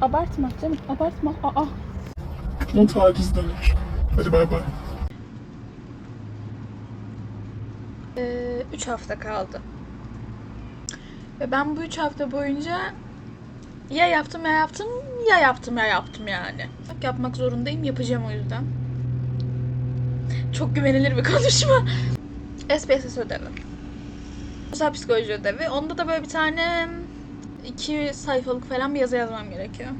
Abartma canım abartma. Aa. O taciz demek. Hadi bay bay. 3 hafta kaldı. Ve ben bu 3 hafta boyunca ya yaptım ya yaptım ya yaptım ya yaptım yani. Bak yapmak zorundayım yapacağım o yüzden. Çok güvenilir bir konuşma. SPSS ödevi. Sosyal psikoloji ödevi. Onda da böyle bir tane iki sayfalık falan bir yazı yazmam gerekiyor.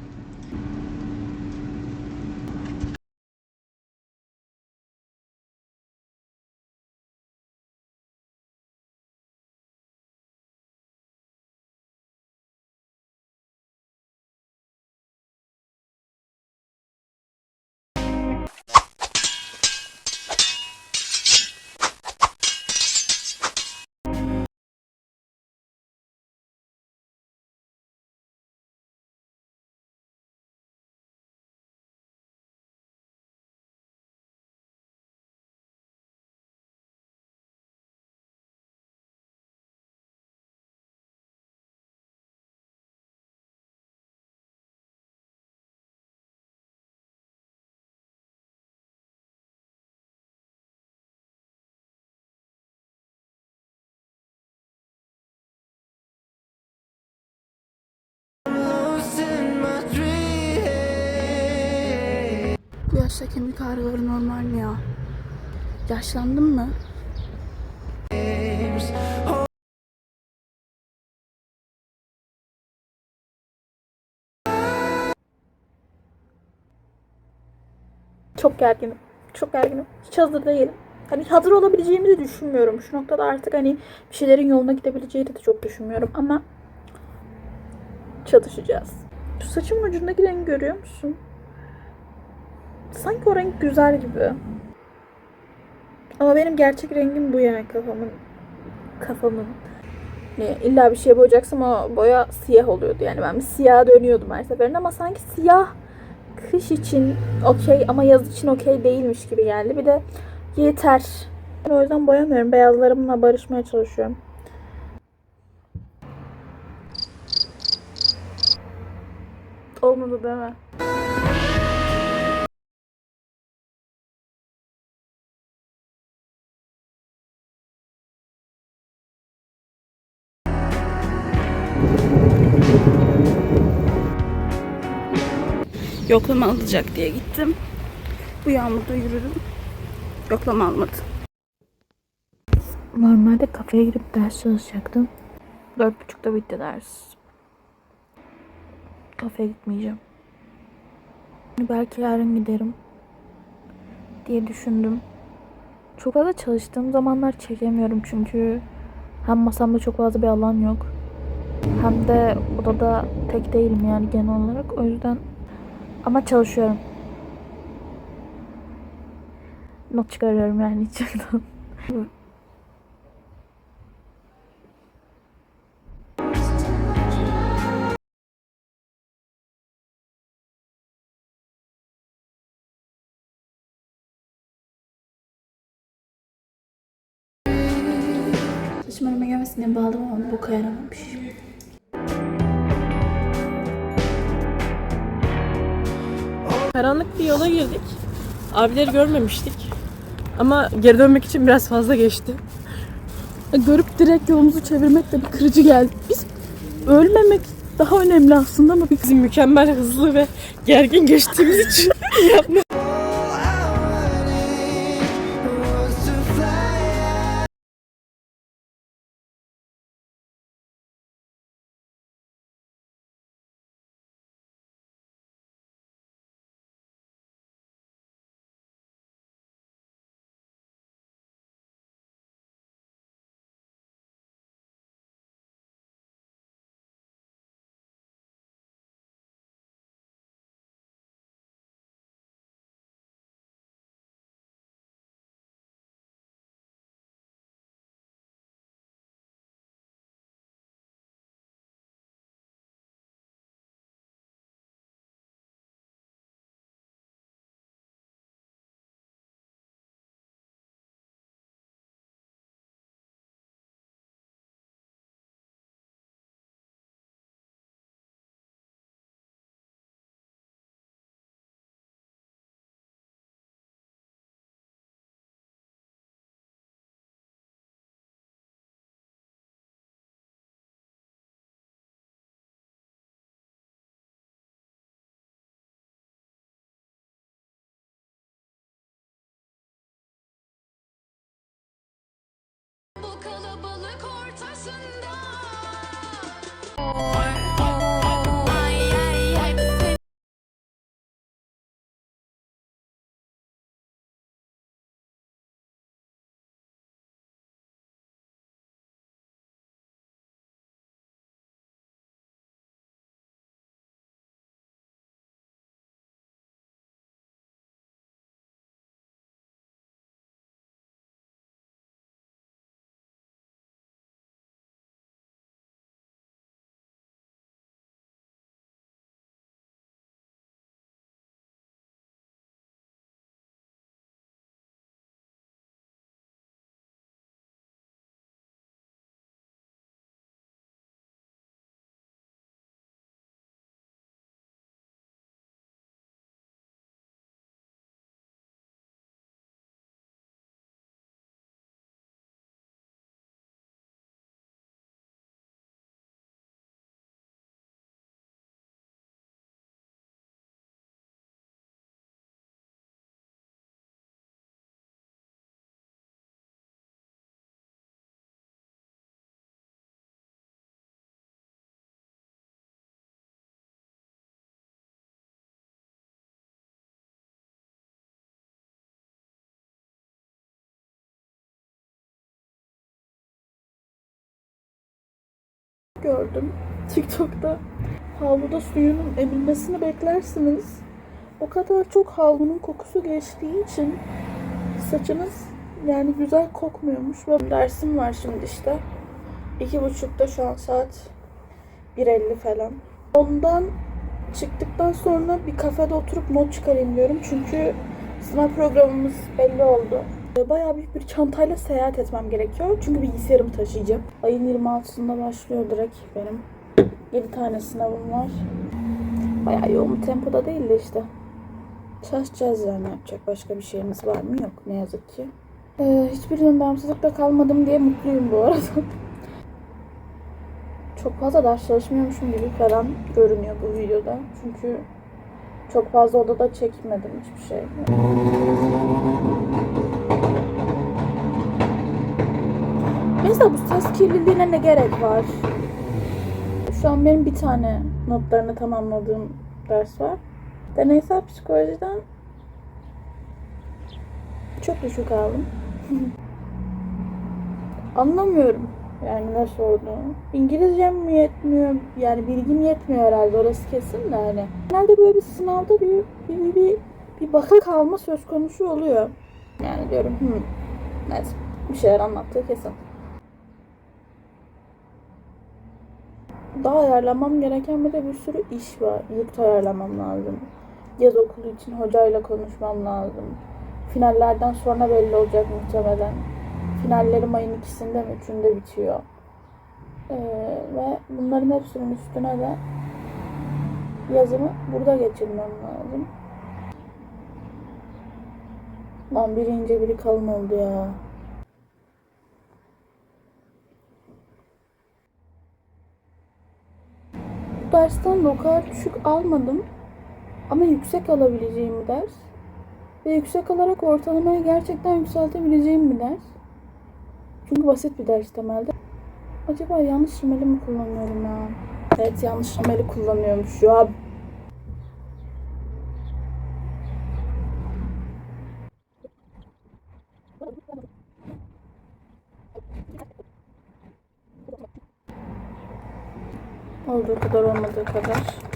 Yaşta kemik ağrıları normal mi ya? Yaşlandım mı? Çok gerginim. Çok gerginim. Hiç hazır değilim. Hani hazır olabileceğimi de düşünmüyorum. Şu noktada artık hani bir şeylerin yoluna gidebileceğini de çok düşünmüyorum. Ama çalışacağız. Şu saçımın ucundaki rengi görüyor musun? Sanki o renk güzel gibi. Ama benim gerçek rengim bu yani kafamın. Kafamın. Ne, illa bir şeye boyayacaksam o boya siyah oluyordu. Yani ben bir siyaha dönüyordum her seferinde ama sanki siyah kış için okey ama yaz için okey değilmiş gibi geldi. Bir de yeter. O yüzden boyamıyorum. Beyazlarımla barışmaya çalışıyorum. Olmadı değil mi? Yoklama alacak diye gittim. Bu yağmurda yürüdüm. Yoklama almadı. Normalde kafeye girip ders çalışacaktım. Dört buçukta bitti ders. Kafeye gitmeyeceğim. Belki yarın giderim diye düşündüm. Çok fazla çalıştığım zamanlar çekemiyorum çünkü hem masamda çok fazla bir alan yok. Hem de odada tek değilim yani genel olarak. O yüzden çalışıyorum. Not çıkarıyorum yani içeriden. Saçım önüme gelmesin diye bağladım ama bu yaramamış. Karanlık bir yola girdik. Abileri görmemiştik. Ama geri dönmek için biraz fazla geçti. Görüp direkt yolumuzu çevirmek de bir kırıcı geldi. Biz ölmemek daha önemli aslında ama Bizim mükemmel hızlı ve gergin geçtiğimiz için yapma. Kalabalık ortasında gördüm TikTok'ta. Havluda suyunun emilmesini beklersiniz. O kadar çok havlunun kokusu geçtiği için saçınız yani güzel kokmuyormuş. Ve dersim var şimdi işte. İki buçukta şu an saat 1.50 falan. Ondan çıktıktan sonra bir kafede oturup not çıkarayım diyorum. Çünkü sınav programımız belli oldu. Bayağı büyük bir çantayla seyahat etmem gerekiyor. Çünkü bilgisayarımı taşıyacağım. Ayın 26'sında başlıyor direkt benim. 7 tane sınavım var. Bayağı yoğun bir tempoda değil de işte. Çalışacağız yani yapacak başka bir şeyimiz var mı? Yok ne yazık ki. Ee, hiçbirinin bağımsızlıkta kalmadım diye mutluyum bu arada. Çok fazla ders çalışmıyormuşum gibi falan görünüyor bu videoda. Çünkü çok fazla odada çekmedim hiçbir şey. Mesela bu ses kirliliğine ne gerek var? Şu an benim bir tane notlarını tamamladığım ders var. Deneysel psikolojiden çok düşük aldım. Anlamıyorum yani ne sorduğunu. İngilizcem mi yetmiyor? Yani bilgim yetmiyor herhalde orası kesin de hani. Genelde böyle bir sınavda bir bir, bir, bir, bir baka kalma söz konusu oluyor. Yani diyorum hmm, evet bir şeyler anlattığı kesin. Daha ayarlamam gereken bir de bir sürü iş var. Yurt ayarlamam lazım. Yaz okulu için hocayla konuşmam lazım. Finallerden sonra belli olacak muhtemelen. Finallerim ayın ikisinde mi üçünde bitiyor. Ee, ve bunların hepsinin üstüne de yazımı burada geçirmem lazım. Lan biri ince biri kalın oldu ya. Dersten de o kadar düşük almadım. Ama yüksek alabileceğim bir ders. Ve yüksek alarak ortalamayı gerçekten yükseltebileceğim bir ders. Çünkü basit bir ders temelde. Acaba yanlış rimeli mi kullanıyorum ya? Evet yanlış rimeli kullanıyormuş ya. Olduğu kadar olmadığı kadar.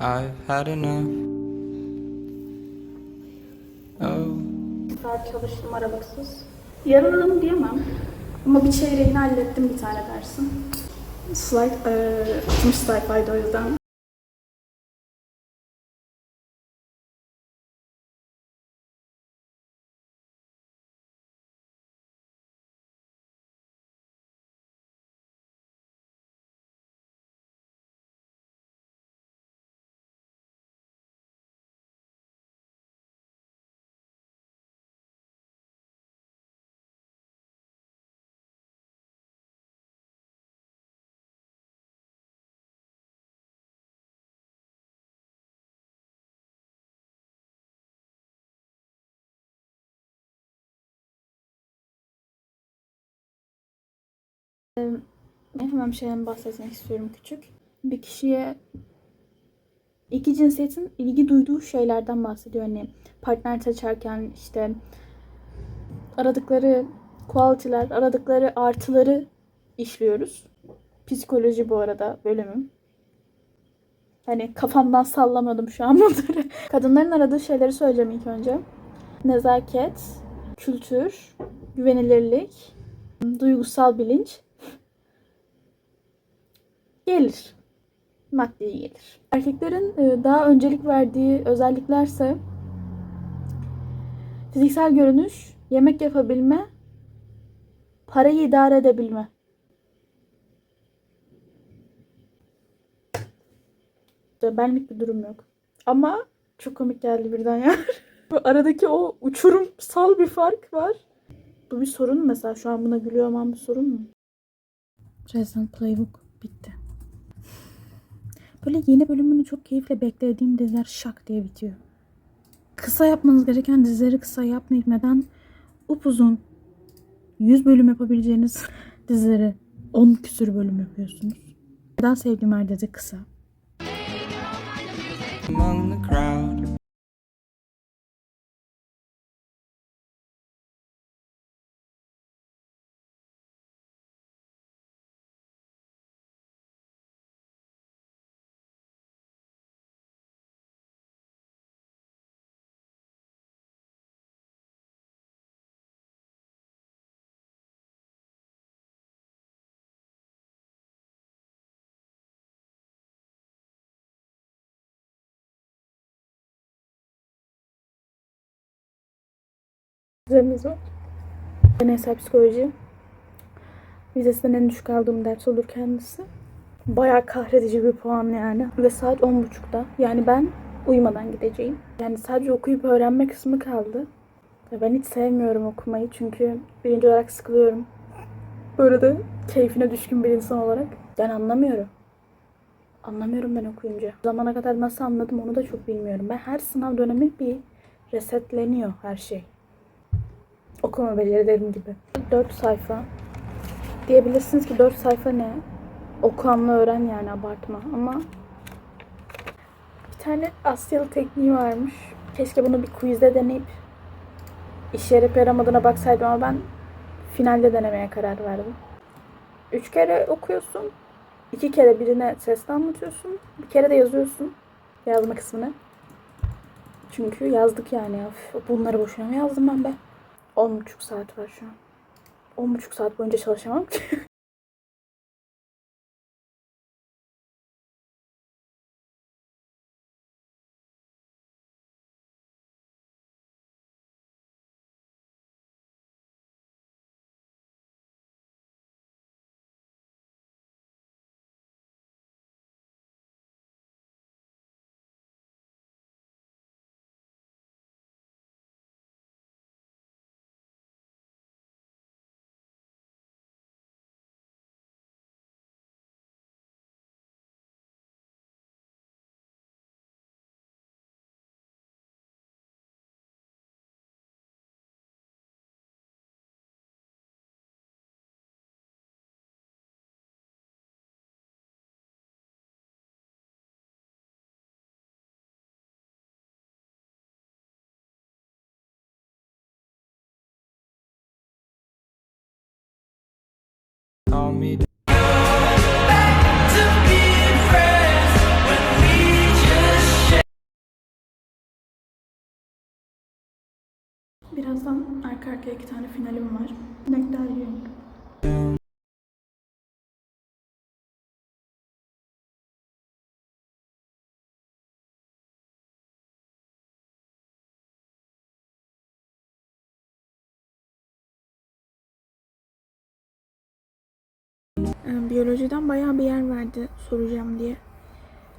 I've had enough. Oh. saat çalıştım arabasız. Yaraladım diyemem. Ama bir çeyreğini hallettim bir tane dersin. Slide, eee 60 sayfaydı o yüzden. Hemen bir şeyden bahsetmek istiyorum küçük. Bir kişiye iki cinsiyetin ilgi duyduğu şeylerden bahsediyor. Hani partner seçerken işte aradıkları quality'ler, aradıkları artıları işliyoruz. Psikoloji bu arada bölümüm. Hani kafamdan sallamadım şu an bunları. Kadınların aradığı şeyleri söyleyeceğim ilk önce. Nezaket, kültür, güvenilirlik, duygusal bilinç, gelir. Maddi gelir. Erkeklerin e, daha öncelik verdiği özelliklerse fiziksel görünüş, yemek yapabilme, parayı idare edebilme. Benlik bir durum yok. Ama çok komik geldi birden ya. Aradaki o uçurumsal bir fark var. Bu bir sorun mu mesela? Şu an buna gülüyor olmam bir sorun mu? Resident Playbook bitti. Böyle yeni bölümünü çok keyifle beklediğim diziler şak diye bitiyor. Kısa yapmanız gereken dizileri kısa yapmayıp neden upuzun 100 bölüm yapabileceğiniz dizileri 10 küsür bölüm yapıyorsunuz? Neden sevdiğim her dizi kısa? Vizemiz var. Deneysel psikoloji. Vizesinden en düşük aldığım ders olur kendisi. Bayağı kahredici bir puan yani. Ve saat 10.30'da. Yani ben uyumadan gideceğim. Yani sadece okuyup öğrenme kısmı kaldı. Ve ben hiç sevmiyorum okumayı çünkü birinci olarak sıkılıyorum. Böyle de keyfine düşkün bir insan olarak. Ben anlamıyorum. Anlamıyorum ben okuyunca. Zamana kadar nasıl anladım onu da çok bilmiyorum. Ben her sınav dönemi bir resetleniyor her şey okuma becerilerim gibi. 4 sayfa. Diyebilirsiniz ki 4 sayfa ne? Oku öğren yani abartma ama bir tane Asyalı tekniği varmış. Keşke bunu bir quizde deneyip işe yarayıp yaramadığına baksaydım ama ben finalde denemeye karar verdim. Üç kere okuyorsun. iki kere birine sesli anlatıyorsun. Bir kere de yazıyorsun yazma kısmını. Çünkü yazdık yani. Üf, bunları boşuna mı yazdım ben be? 10,5 saat var şu an. 10,5 saat boyunca çalışamam ki. Birazdan arka arkaya iki tane finalim var. Nektar yiyorum. Ee, Biyolojiden bayağı bir yer verdi soracağım diye.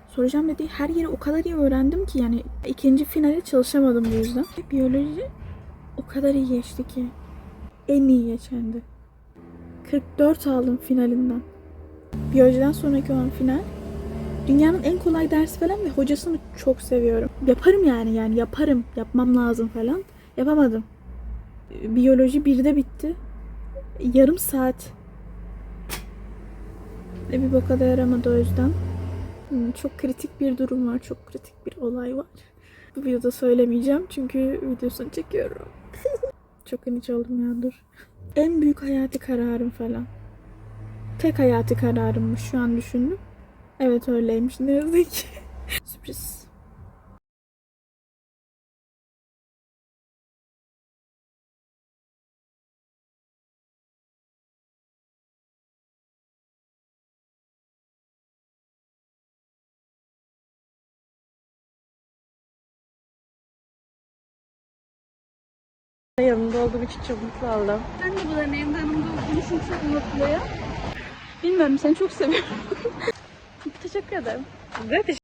Soracağım dediği her yeri o kadar iyi öğrendim ki yani ikinci finale çalışamadım bu yüzden. Biyoloji o kadar iyi geçti ki. En iyi geçendi. 44 aldım finalinden. Biyolojiden sonraki olan final. Dünyanın en kolay dersi falan ve hocasını çok seviyorum. Yaparım yani yani yaparım. Yapmam lazım falan. Yapamadım. Biyoloji 1'de bitti. Yarım saat. Ve bir boka da yaramadı o yüzden. Hmm, Çok kritik bir durum var. Çok kritik bir olay var. Bu videoda söylemeyeceğim çünkü videosunu çekiyorum. Çok iniç oldum ya dur. En büyük hayati kararım falan. Tek hayati kararımmış şu an düşündüm. Evet öyleymiş ne yazık ki. Sürpriz. Yanımda olduğum için çok mutlu oldum. Ben de bunların yanında yanımda olduğum için çok mutluyum. Bilmiyorum seni çok seviyorum. Teşekkür ederim. Ben teşekkür